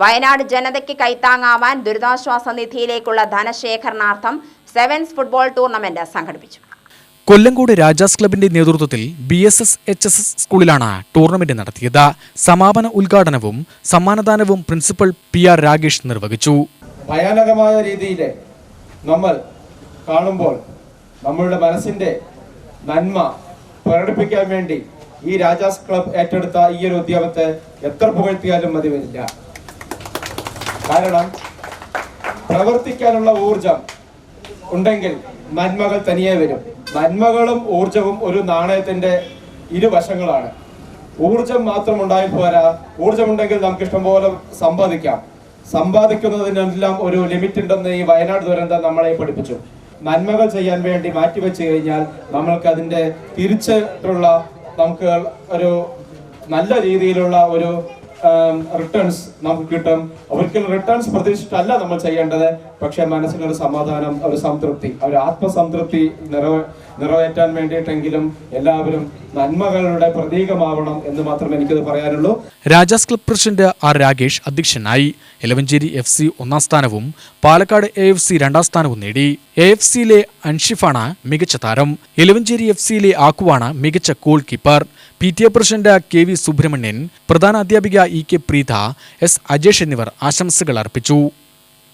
വയനാട് ജനതയ്ക്ക് കൈത്താങ്ങാവാൻ ദുരിതാശ്വാസ നിധിയിലേക്കുള്ള ധനശേഖരണാർത്ഥം സെവൻസ് ഫുട്ബോൾ ടൂർണമെന്റ് സംഘടിപ്പിച്ചു. കൊല്ലങ്കോട് രാജാസ് ക്ലബിന്റെ നേതൃത്വത്തിൽ B S S H S S സ്കൂളിലാണ് ടൂർണമെന്റ് നടത്തിയത്. സമാപന ഉദ്ഘാടനവും സമ്മാനദാനവും പ്രിൻസിപ്പൽ പി ആർ രാകേഷ് നിർവഹിച്ചു. ഭയാനകമായ രീതിയിൽ നമ്മൾ കാണുമ്പോൾ നമ്മളുടെ മനസ്സിന്റെ നന്മ പ്രകടിപ്പിക്കാൻ വേണ്ടി ഈ രാജാസ് ക്ലബ് ഏറ്റെടുത്ത ഈ ഒരു ഉദ്യമത്തെ എത്ര പുകഴ്ത്തിയാലും മതി വരില്ല. കാരണം പ്രവർത്തിക്കാനുള്ള ഊർജം ഉണ്ടെങ്കിൽ നന്മകൾ തനിയെ വരും. നന്മകളും ഊർജവും ഒരു നാണയത്തിന്റെ ഇരുവശങ്ങളാണ്. ഊർജം മാത്രം ഉണ്ടായി പോരാ. ഊർജമുണ്ടെങ്കിൽ നമുക്ക് ഇഷ്ടംപോലെ സമ്പാദിക്കാം. സമ്പാദിക്കുന്നതിനെല്ലാം ഒരു ലിമിറ്റ് ഉണ്ടെന്ന് ഈ വയനാട് ദുരന്തം നമ്മളെ പഠിപ്പിച്ചു. നന്മകൾ ചെയ്യാൻ വേണ്ടി മാറ്റിവെച്ച് കഴിഞ്ഞാൽ നമ്മൾക്ക് അതിന്റെ തിരിച്ചുള്ള നമുക്ക് ഒരു നല്ല രീതിയിലുള്ള ഒരു റിട്ടേൺസ് നമുക്ക് കിട്ടും. ഒരിക്കലും റിട്ടേൺസ് പ്രതീക്ഷിച്ചിട്ടല്ല നമ്മൾ ചെയ്യേണ്ടത്. പക്ഷെ മനസ്സിനൊരു സമാധാനം ഒരു സംതൃപ്തി ഒരു ആത്മസംതൃപ്തി നിറവേ നിറവേറ്റാൻ വേണ്ടിയിട്ടെങ്കിലും എല്ലാവരും നന്മകളുടെ പ്രതീകമാവണം എന്ന് മാത്രമേ എനിക്കത് പറയാനുള്ളൂ. Rajas club president R Rakesh അധ്യക്ഷനായി എലവഞ്ചേരി എഫ് സി ഒന്നാം സ്ഥാനവും പാലക്കാട് എ എഫ് സി രണ്ടാം സ്ഥാനവും നേടി. എ എഫ് സിയിലെ അൻഷിഫാണ് മികച്ച താരം. എലവഞ്ചേരി എഫ് സിയിലെ ആക്കുവാണ് മികച്ച goalkeeper P T A president K V Subrahmanyan പ്രധാന അധ്യാപിക E K Preetha S Ajesh എന്നിവർ ആശംസകൾ അർപ്പിച്ചു.